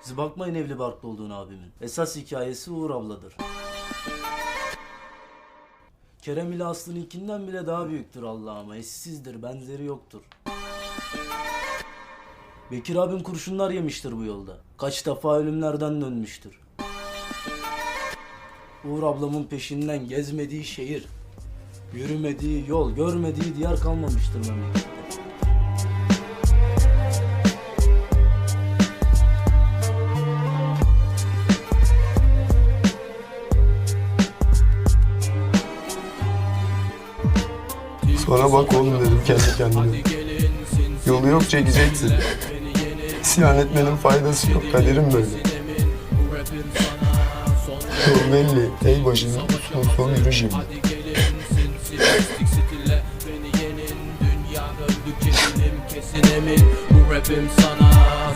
Siz bakmayın evli barklı olduğunu abimin. Esas hikayesi Uğur abladır. Kerem ile Aslı'nınkinden bile daha büyüktür Allah'ıma. Eşsizdir, benzeri yoktur. Bekir abim kurşunlar yemiştir bu yolda. Kaç defa ölümlerden dönmüştür. Uğur ablamın peşinden gezmediği şehir, yürümediği yol, görmediği diyar kalmamıştır memlekette. Sonra bak oğlum dedim kendi kendime. Yolu yok çekeceksin. İsyan etmenin faydası yok. Kaderim böyle. Yol belli. Ey başına son son yürü şimdi. Bu rapim sana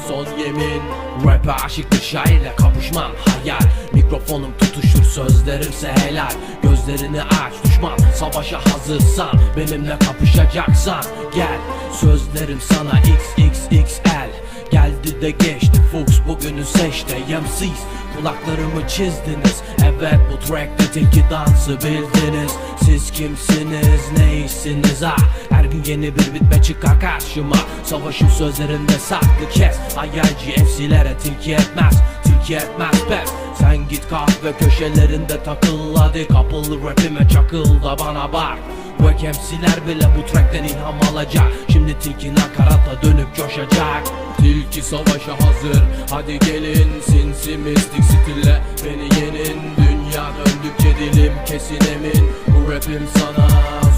son yemin. Rap'e aşıktır şairle kapışmam hayal. Mikrofonum tutuşur sözlerimse helal. Gözlerini aç düşman savaşa hazırsan. Benimle kapışacaksan gel. Sözlerim sana XXXL Geldi de geçti Fuchs bugünü seçti MC's Kulaklarımı çizdiniz Evet bu trackte tilki dansı bildiniz. Siz kimsiniz neysiniz ha Her gün yeni bir bitme çıkar karşıma. Savaşım sözlerinde saklı kes. Hayalci FC'lere tilki etmez Tilki etmez pes Sen git kahve köşelerinde takıl hadi Kapıl rapime çakıl da bana bak. Bu MC'ler bile bu trackten ilham alacak. Şimdi tilki nakarata dönüp coşacak. Tilki savaşa hazır Hadi gelin sinsi mistik stille. Beni yenin Dünya döndükçe dilim kesin emin. Bu rapim sana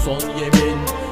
son yemin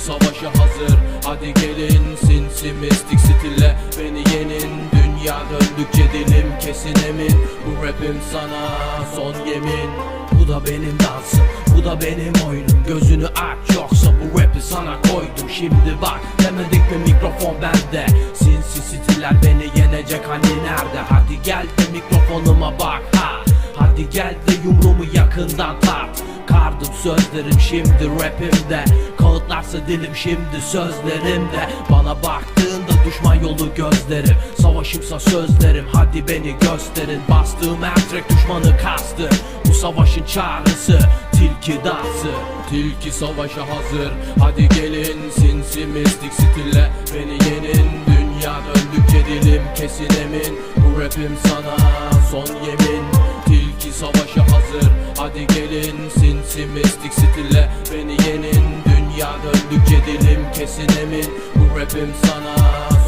savaşa hazır. Hadi gelin sinsi mistik stille. Beni yenin Dünya döndükçe dilim kesin emin. Bu rapim sana son yemin. Bu da benim dansım Bu da benim oyunum. Gözünü aç yoksa bu rapi sana koydum. Şimdi bak demedik mi mikrofon bende? Sinsi stiller beni yenecek hani nerede? Hadi gel de mikrofonuma bak ha. Hadi gel de yumruğumu yakından tart Kardım sözlerim şimdi rapimde. Kağıtlarsa dilim şimdi sözlerimde. Bana baktığında düşman yolu gözlerim. Savaşımsa sözlerim hadi beni gösterin. Bastığım her track düşmanı kastı. Bu savaşın çağrısı tilki dansı Tilki savaşa hazır. Hadi gelin sinsi mistik stille. Beni yenin dünya döndükçe dilim kesin emin. Bu rapim sana son yemin Tilki savaşa hazır. Hadi gelin sinsi mistik stille. Beni yenin. Dünya döndükçe dilim kesin emin. Bu rapim sana